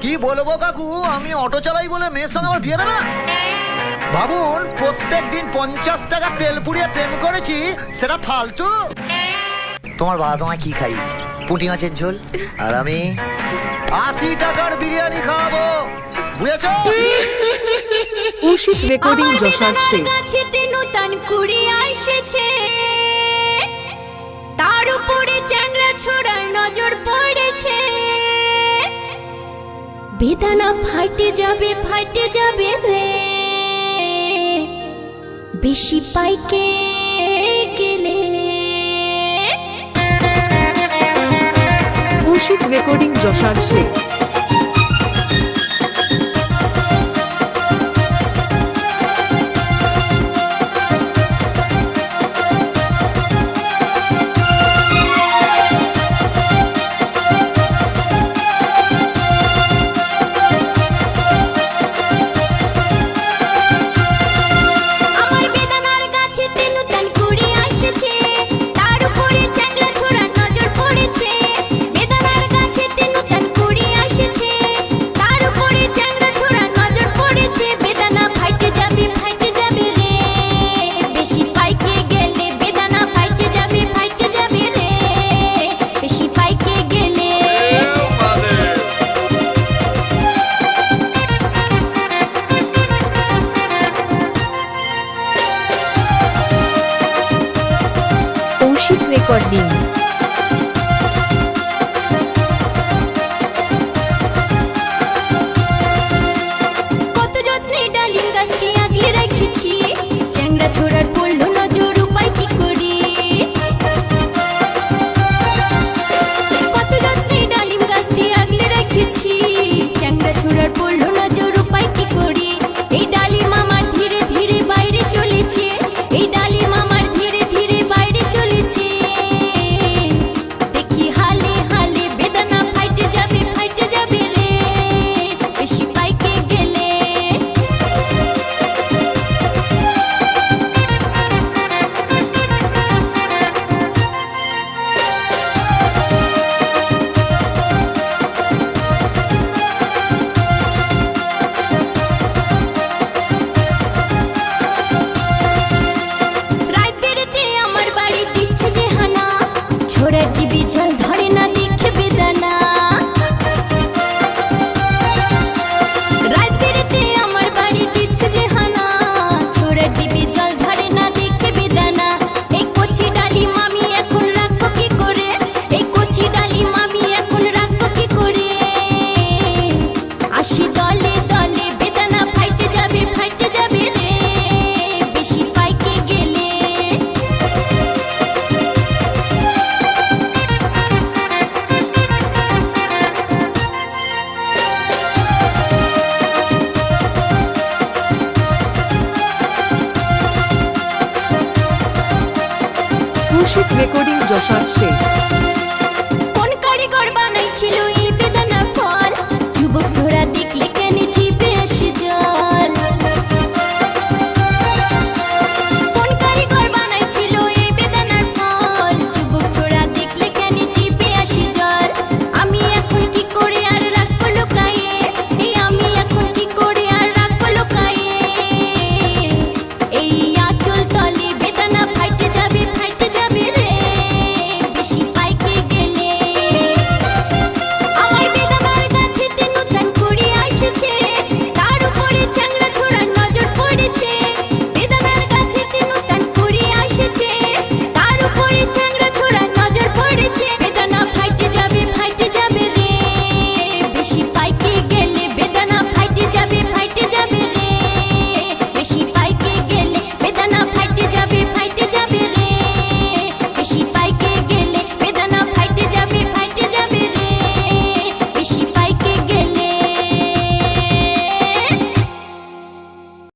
কি বলব কাকু? আমি অটো চালাই বলে মেয়ের সঙ্গে আমার বিয়ে দেবে না? ভাবুন প্রত্যেক দিন পঞ্চাশ টাকা তেল পুড়িয়ে প্রেম করেছি সেটা ফালতু। তোমার বাবা তোমায় কি খাইয়েছে? পুঁটি মাছের ঝোল? আর আমি আশি টাকার বিরিয়ানি খাব। বুঝেছ? কৌশিক রেকর্ডিং যশাদ বেদানা ফাটে যাবে ফাটে যাবে রে। বেশি পাইকে গেলে। মুশিক রেকর্ডিং যশার শেখ। পর দিন কত যত্নে ডালিম গাছটি আগলে রেখেছি। চ্যাংড়া ছোড়ার পড়ল অশোক রেকর্ডিং যশান শেখ